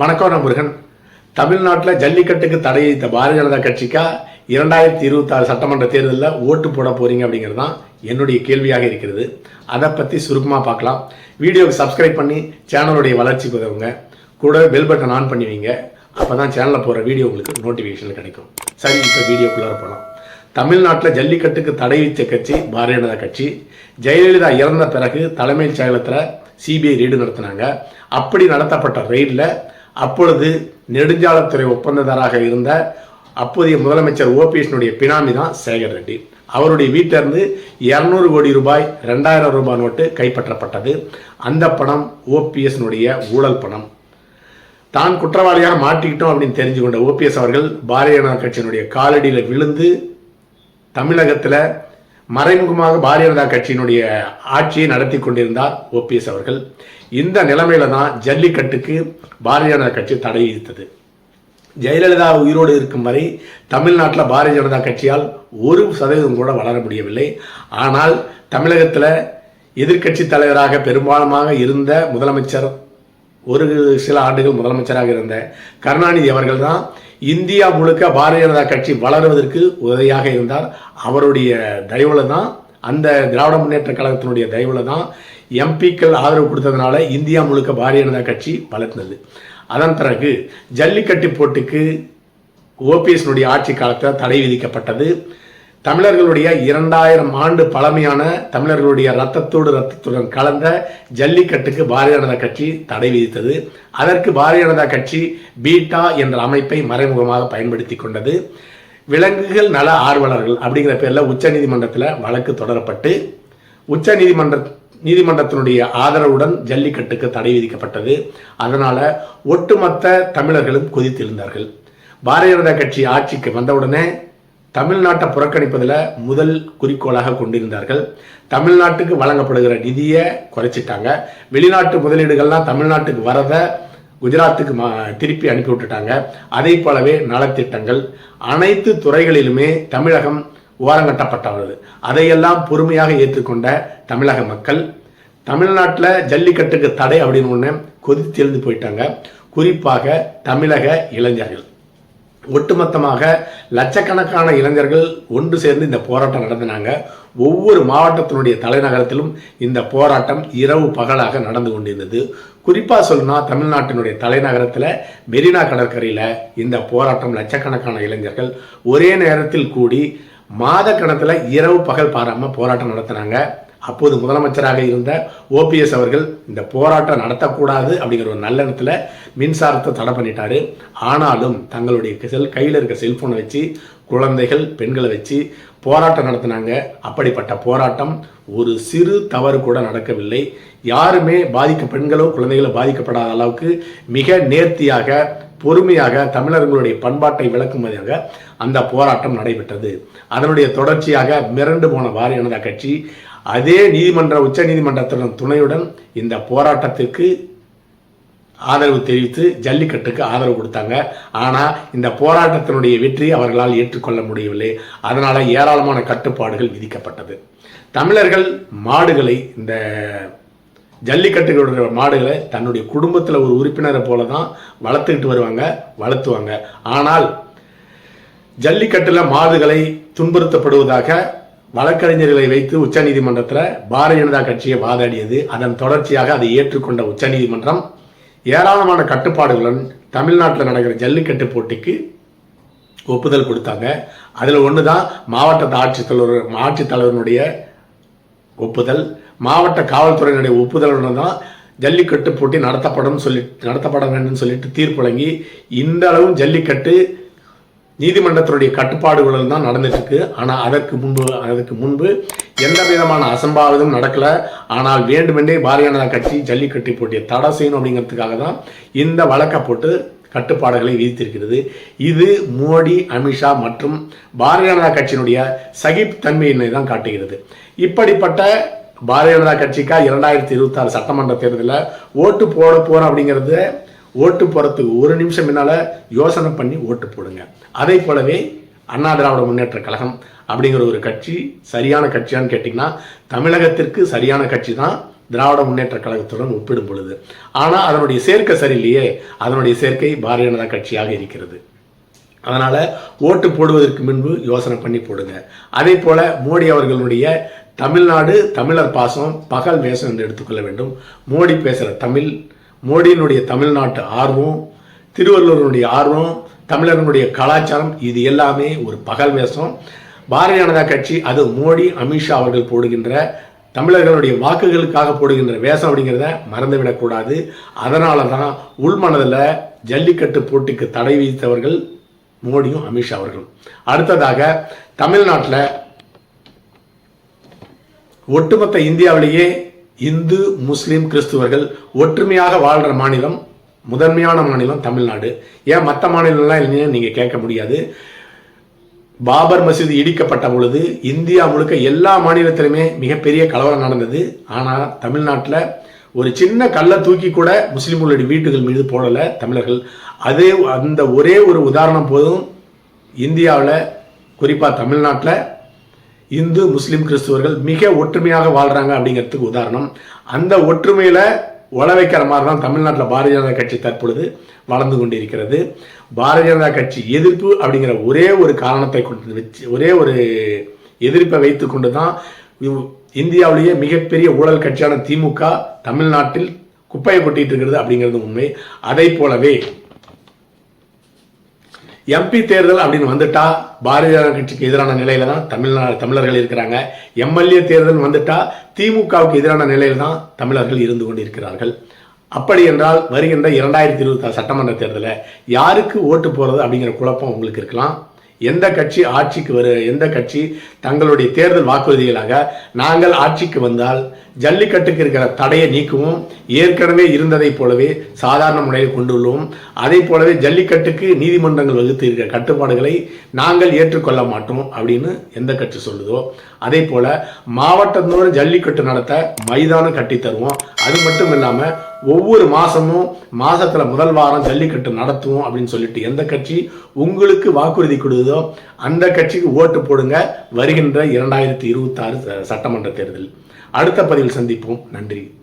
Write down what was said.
வணக்கம் நான் முருகன். தமிழ்நாட்டில் ஜல்லிக்கட்டுக்கு தடை வைத்த பாரதிய ஜனதா கட்சிக்கா இரண்டாயிரத்தி இருபத்தாறு சட்டமன்ற தேர்தலில் ஓட்டு போட போகிறீங்க அப்படிங்கிறது தான் என்னுடைய கேள்வியாக இருக்கிறது. அதை பற்றி சுருக்கமாக பார்க்கலாம். வீடியோவுக்கு சப்ஸ்கிரைப் பண்ணி சேனலுடைய வளர்ச்சிக்கு உதவுங்க கூட பெல் பட்டன் ஆன் பண்ணி வைங்க அப்போ தான் சேனலில் போகிற வீடியோ உங்களுக்கு நோட்டிஃபிகேஷன் கிடைக்கும். சரி இப்போ வீடியோக்குள்ளார போகலாம் தமிழ்நாட்டில் ஜல்லிக்கட்டுக்கு தடை வைத்த கட்சி பாரதிய ஜனதா கட்சி. ஜெயலலிதா இறந்த பிறகு தலைமைச் செயலகத்தில் சிபிஐ ரெய்டு நடத்தினாங்க. அப்படி நடத்தப்பட்ட ரெய்டில் அப்பொழுது நெடுஞ்சாலைத்துறை ஒப்பந்ததாராக இருந்த அப்போதைய முதலமைச்சர் ஓபிஎஸ்னுடைய பினாமி தான் சேகர் ரெட்டி. அவருடைய வீட்டிலிருந்து இரநூறு கோடி ரூபாய் ரெண்டாயிரம் ரூபாய் நோட்டு கைப்பற்றப்பட்டது. அந்த பணம் ஓபிஎஸ்னுடைய ஊழல் பணம். தான் குற்றவாளியாக மாட்டிக்கிட்டோம் அப்படின்னு தெரிஞ்சு கொண்ட ஓபிஎஸ் அவர்கள் பாரதிய ஜனதா கட்சியினுடைய காலடியில் விழுந்து தமிழகத்தில் மறைமுகமாக பாரதிய ஜனதா கட்சியினுடைய ஆட்சியை நடத்தி கொண்டிருந்தார் ஓபிஎஸ் அவர்கள். இந்த நிலைமையில தான் ஜல்லிக்கட்டுக்கு பாரதிய ஜனதா கட்சி தடை விதித்தது. ஜெயலலிதா உயிரோடு இருக்கும் வரை தமிழ்நாட்டில் பாரதிய ஜனதா கட்சியால் ஒரு சதவீதம் கூட வளர முடியவில்லை. ஆனால் தமிழகத்தில் எதிர்க்கட்சி தலைவராக பெரும்பாலுமாக இருந்த முதலமைச்சர் ஒரு சில ஆண்டுகள் முதலமைச்சராக இருந்த கருணாநிதி அவர்கள் தான் இந்தியா முழுக்க பாரதிய ஜனதா கட்சி வளருவதற்கு உதவியாக இருந்தார். அவருடைய தயவுல தான் அந்த திராவிட முன்னேற்ற கழகத்தினுடைய தயவுல தான் எம்பிக்கள் ஆதரவு கொடுத்ததுனால இந்தியா முழுக்க பாரதிய ஜனதா கட்சி வளர்ந்தது. அதன் பிறகு ஜல்லிக்கட்டு போட்டுக்கு ஓபிஎஸ்னுடைய ஆட்சி காலத்தில் தடை விதிக்கப்பட்டது. தமிழர்களுடைய இரண்டாயிரம் ஆண்டு பழமையான தமிழர்களுடைய ரத்தத்தோடு ரத்தத்துடன் கலந்த ஜல்லிக்கட்டுக்கு பாரதிய ஜனதா கட்சி தடை விதித்தது. அதற்கு பாரதிய ஜனதா கட்சி பீட்டா என்ற அமைப்பை மறைமுகமாக பயன்படுத்தி கொண்டது. விலங்குகள் நல ஆர்வலர்கள் அப்படிங்கிற பேரில் உச்சநீதிமன்றத்தில் வழக்கு தொடரப்பட்டு உச்ச நீதிமன்ற நீதிமன்றத்தினுடைய ஆதரவுடன் ஜல்லிக்கட்டுக்கு தடை விதிக்கப்பட்டது. அதனால ஒட்டுமொத்த தமிழர்களும் கொதித்திருந்தார்கள். பாரதிய ஜனதா கட்சி ஆட்சிக்கு வந்தவுடனே தமிழ்நாட்டை புறக்கணிப்பதில் முதல் குறிக்கோளாக கொண்டிருந்தார்கள். தமிழ்நாட்டுக்கு வழங்கப்படுகிற நிதியை குறைச்சிட்டாங்க. வெளிநாட்டு முதலீடுகள்லாம் தமிழ்நாட்டுக்கு வரத குஜராத்துக்கு மா திருப்பி அனுப்பி விட்டுட்டாங்க. அதே போலவே நலத்திட்டங்கள். அனைத்து துறைகளிலுமே தமிழகம் ஓரங்கட்டப்பட்டவர்கள் அதையெல்லாம் பொறுமையாக ஏற்றுக்கொண்ட தமிழக மக்கள். தமிழ்நாட்டில் ஜல்லிக்கட்டுக்கு தடை அப்படின்னு ஒன்று கொதித்தெழுந்து போயிட்டாங்க. குறிப்பாக தமிழக இளைஞர்கள். ஒட்டுமொத்தமாக லட்சக்கணக்கான இளைஞர்கள் ஒன்று சேர்ந்து இந்த போராட்டம் நடத்தினாங்க. ஒவ்வொரு மாவட்டத்தினுடைய தலைநகரத்திலும் இந்த போராட்டம் இரவு பகலாக நடந்து கொண்டிருந்தது. குறிப்பாக சொல்லணும்னா தமிழ்நாட்டினுடைய தலைநகரத்தில் மெரினா கடற்கரையில் இந்த போராட்டம் லட்சக்கணக்கான இளைஞர்கள் ஒரே நேரத்தில் கூடி மாத கணத்தில் இரவு பகல் பாராமல் போராட்டம் நடத்தினாங்க. அப்போது முதலமைச்சராக இருந்த ஓபிஎஸ் அவர்கள் இந்த போராட்டம் நடத்தக்கூடாது அப்படிங்கிற ஒரு நல்லெண்ணத்தில் மின்சாரத்தை தடை பண்ணிட்டாரு. ஆனாலும் தங்களுடைய செல் கையில் இருக்க செல்போனை வச்சு குழந்தைகள் பெண்களை வச்சு போராட்டம் நடத்தினாங்க. அப்படிப்பட்ட போராட்டம் ஒரு சிறு தவறு கூட நடக்கவில்லை. யாருமே பாதிக்க பெண்களோ குழந்தைகளோ பாதிக்கப்படாத அளவுக்கு மிக நேர்த்தியாக பொறுமையாக தமிழர்களுடைய பண்பாட்டை விளக்கும்படியாக அந்த போராட்டம் நடைபெற்றது. அதனுடைய தொடர்ச்சியாக மிரண்டு போன பாரதிய ஜனதா கட்சி அதே நீதிமன்ற உச்ச நீதிமன்றத்தின் துணையுடன் இந்த போராட்டத்திற்கு ஆதரவு தெரிவித்து ஜல்லிக்கட்டுக்கு ஆதரவு கொடுத்தாங்க. ஆனால் இந்த போராட்டத்தினுடைய வெற்றி அவர்களால் ஏற்றுக்கொள்ள முடியவில்லை. அதனால் ஏராளமான கட்டுப்பாடுகள் விதிக்கப்பட்டது. தமிழர்கள் மாடுகளை இந்த ஜல்லிக்கட்டுகளுடைய மாடுகளை தன்னுடைய குடும்பத்தில் ஒரு உறுப்பினரை போல தான் வளர்த்துக்கிட்டு வருவாங்க வளர்த்துவாங்க. ஆனால் ஜல்லிக்கட்டில் மாடுகளை துன்புறுத்தப்படுவதாக வழக்கறிஞர்களை வைத்து உச்சநீதிமன்றத்தில் பாரதிய ஜனதா கட்சியை வாதாடியது. அதன் தொடர்ச்சியாக அதை ஏற்றுக்கொண்ட உச்சநீதிமன்றம் ஏராளமான கட்டுப்பாடுகளுடன் தமிழ்நாட்டில் நடக்கிற ஜல்லிக்கட்டு போட்டிக்கு ஒப்புதல் கொடுத்தாங்க. அதில் ஒன்று தான் மாவட்ட ஆட்சித்தலைவர் ஆட்சித்தலைவனுடைய ஒப்புதல். மாவட்ட காவல்துறையினுடைய ஒப்புதலுடன் தான் ஜல்லிக்கட்டு போட்டி நடத்தப்படும் சொல்லி நடத்தப்பட வேண்டும் சொல்லிட்டு தீர்ப்பு வழங்கி இந்த அளவும் ஜல்லிக்கட்டு நீதிமன்றத்தினுடைய கட்டுப்பாடுகள் தான் நடந்துட்டு இருக்கு ஆனால் அதற்கு முன்பு அதற்கு முன்பு எந்த விதமான அசம்பாவிதம் நடக்கல. ஆனால் வேண்டுமென்றே பாரதிய ஜனதா கட்சி ஜல்லிக்கட்டு போட்டியை தடை செய்யணும் அப்படிங்கிறதுக்காக தான் இந்த வழக்கை போட்டு கட்டுப்பாடுகளை விதித்திருக்கிறது. இது மோடி அமித்ஷா மற்றும் பாரதிய ஜனதா கட்சியினுடைய சகிப்புத்தன்மையினை தான் காட்டுகிறது. இப்படிப்பட்ட பாரதிய ஜனதா கட்சிக்கா இரண்டாயிரத்தி இருபத்தாறு சட்டமன்ற தேர்தலில் ஓட்டு போட போகிறோம் அப்படிங்கிறத ஓட்டு போகிறதுக்கு ஒரு நிமிஷம் என்னால் யோசனை பண்ணி ஓட்டு போடுங்க. அதே போலவே அண்ணா திராவிட முன்னேற்ற கழகம் அப்படிங்கிற ஒரு கட்சி சரியான கட்சியான்னு கேட்டிங்கன்னா தமிழகத்திற்கு சரியான கட்சி தான் திராவிட முன்னேற்ற கழகத்துடன் ஒப்பிடும் பொழுது. ஆனால் அதனுடைய சேர்க்கை சரியில்லையே. அதனுடைய சேர்க்கை பாரதிய ஜனதா கட்சியாக இருக்கிறது. அதனால் ஓட்டு போடுவதற்கு முன்பு யோசனை பண்ணி போடுங்க. அதே போல் மோடி அவர்களுடைய தமிழ்நாடு தமிழர் பாசம் பகல் வேஷம் என்று எடுத்துக்கொள்ள வேண்டும். மோடி பேசுகிற தமிழ் மோடியினுடைய தமிழ்நாட்டு ஆர்வம் திருவள்ளுவருடைய ஆர்வம் தமிழர்களுடைய கலாச்சாரம் இது எல்லாமே ஒரு பகல் வேஷம். பாரதிய ஜனதா கட்சி அது மோடி அமித்ஷா அவர்கள் போடுகின்ற தமிழர்களுடைய வாக்குகளுக்காக போடுகின்ற வேஷம் அப்படிங்கிறத மறந்துவிடக்கூடாது. அதனால தான் உள்மனதில் ஜல்லிக்கட்டு போட்டிக்கு தடை விதித்தவர்கள் மோடியும் அமித்ஷா அவர்களும் அடுத்ததாக தமிழ்நாட்டில் ஒட்டுமொத்த இந்தியாவிலேயே இந்து முஸ்லீம் கிறிஸ்துவர்கள் ஒற்றுமையாக வாழ்கிற மாநிலம் முதன்மையான மாநிலம் தமிழ்நாடு. ஏன் மற்ற மாநிலம்லாம் இல்லைன்னு நீங்கள் கேட்க முடியாது. பாபர் மசூதி இடிக்கப்பட்ட பொழுது இந்தியா முழுக்க எல்லா மாநிலத்திலுமே மிகப்பெரிய கலவரம் நடந்தது. ஆனால் தமிழ்நாட்டில் ஒரு சின்ன கல்லை தூக்கி கூட முஸ்லீம்களுடைய வீட்டுகள் மீது போடலை தமிழர்கள். அதே அந்த ஒரே ஒரு உதாரணம் போதும். இந்தியாவில் குறிப்பாக தமிழ்நாட்டில் இந்து முஸ்லீம் கிறிஸ்துவர்கள் மிக ஒற்றுமையாக வாழ்கிறாங்க அப்படிங்கிறதுக்கு உதாரணம். அந்த ஒற்றுமையில் உழ வைக்கிற மாதிரி தான் தமிழ்நாட்டில் பாரதிய ஜனதா கட்சி தற்பொழுது வளர்ந்து கொண்டிருக்கிறது. பாரதிய ஜனதா கட்சி எதிர்ப்பு அப்படிங்கிற ஒரே ஒரு காரணத்தை கொண்டு வச்சு ஒரே ஒரு எதிர்ப்பை வைத்து கொண்டு தான் இந்தியாவிலேயே மிகப்பெரிய ஊழல் கட்சியான திமுக தமிழ்நாட்டில் குப்பையை கொட்டிட்டு இருக்கிறது அப்படிங்கிறது உண்மை. அதை போலவே எம்பி தேர்தல் அப்படின்னு வந்துட்டா பாரதிய ஜனதா கட்சிக்கு எதிரான நிலையில தான் தமிழ்நாடு தமிழர்கள் இருக்கிறாங்க. எம்எல்ஏ தேர்தல் வந்துட்டா திமுகவுக்கு எதிரான நிலையில தான் தமிழர்கள் இருந்து கொண்டிருக்கிறார்கள். அப்படி என்றால் வருகின்ற இரண்டாயிரத்தி இருபத்தி சட்டமன்ற தேர்தலில் யாருக்கு ஓட்டு போகிறது அப்படிங்கிற குழப்பம் உங்களுக்கு இருக்கலாம். எந்த கட்சி ஆட்சிக்கு வரு எந்த கட்சி தங்களுடைய தேர்தல் வாக்குறுதிகளாக நாங்கள் ஆட்சிக்கு வந்தால் ஜல்லிக்கட்டுக்கு இருக்கிற தடையை நீக்கவும். ஏற்கனவே இருந்ததைப் போலவே சாதாரண முறையில் கொண்டுள்ளோம் அதே போலவே ஜல்லிக்கட்டுக்கு நீதிமன்றங்கள் வகுத்து இருக்கிற கட்டுப்பாடுகளை நாங்கள் ஏற்றுக்கொள்ள மாட்டோம் அப்படின்னு எந்த கட்சி சொல்லுதோ. அதே போல மாவட்டத்தோடு ஜல்லிக்கட்டு நடத்த மைதானம் கட்டி தருவோம் அது மட்டும் இல்லாமல் ஒவ்வொரு மாதமும் மாதத்தில் முதல் வாரம் ஜல்லிக்கட்டு நடத்துவோம் அப்படின்னு சொல்லிட்டு எந்த கட்சி உங்களுக்கு வாக்குறுதி கொடுத்ததோ அந்த கட்சிக்கு ஓட்டு போடுங்க வருகின்ற இரண்டாயிரத்தி இருபத்தாறு சட்டமன்ற தேர்தல் அடுத்த பதிவில் சந்திப்போம். நன்றி.